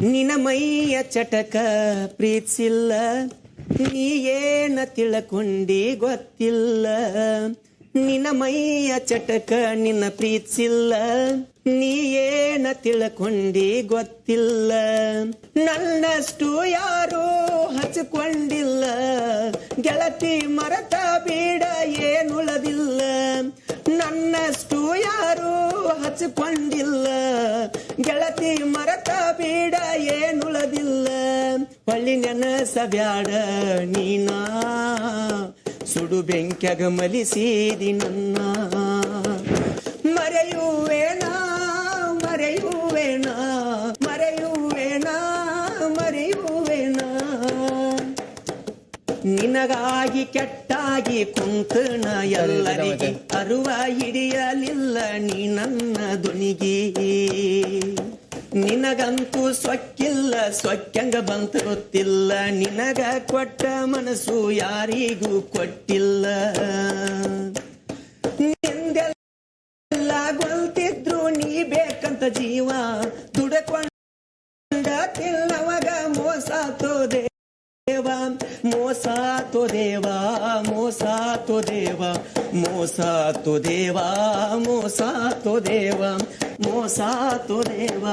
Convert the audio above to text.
ನಿನ ಮೈಯ ಚಟಕ ಪ್ರೀತಿಸಿಲ್ಲ ನೀ ಏನ ತಿಳ್ಕೊಂಡಿ ಗೊತ್ತಿಲ್ಲ. ನಿನ ಮೈಯ ಚಟಕ ನಿನ್ನ ಪ್ರೀತಿಸಿಲ್ಲ ನೀ ಏನ ತಿಳ್ಕೊಂಡಿ ಗೊತ್ತಿಲ್ಲ. ನನ್ನಷ್ಟು ಯಾರೂ ಹಚ್ಕೊಂಡಿಲ್ಲ, ಗೆಳತಿ ಮರತ ಬೇಡ ಏನುಳದಿಲ್ಲ. ನನ್ನಷ್ಟು ಯಾರೂ ಹಚ್ಕೊಂಡಿಲ್ಲ ಗೆಳತಿ ಮರತ ಬೇಡ ಏನುಳದಿಲ್ಲ ಹೊಳ್ಳಿ ನೆನಸಬ್ಯಾಡ ನೀನಾ ಸುಡು ಬೆಂಕ್ಯಾಗ ಮಲಿಸಿದಿ ನನ್ನ ನಿನಗಾಗಿ ಕೆಟ್ಟಾಗಿ ಕುಂತಣ ಎಲ್ಲರಿಗೆ ಅರುವ ಹಿಡಿಯಲಿಲ್ಲ ನೀ ನನ್ನ ದುನಿಗಿ ನಿನಗಂತೂ ಸೊಕ್ಕಿಲ್ಲ ಸೊಕ್ಕಂಗ ಬಂತು ಗೊತ್ತಿಲ್ಲ ನಿನಗ ಕೊಟ್ಟ ಮನಸ್ಸು ಯಾರಿಗೂ ಕೊಟ್ಟಿಲ್ಲ. ನಿಂದೆಲ್ಲ ಗೊಲ್ತಿದ್ರು ನೀ ಬೇಕಂತ ಜೀವ. ದುಡಕೊಂಡ ತಿನ್ನವಾಗ ಮೋಸ ತೋದೆ ದೇವ ಮೋಸ ತೋ ದೇವ ಮೋಸಾತು ದೇವ ಮೋಸಾತು ದೇವ ಮೋಸಾತು ದೇವ ಮೋಸಾತು ದೇವ.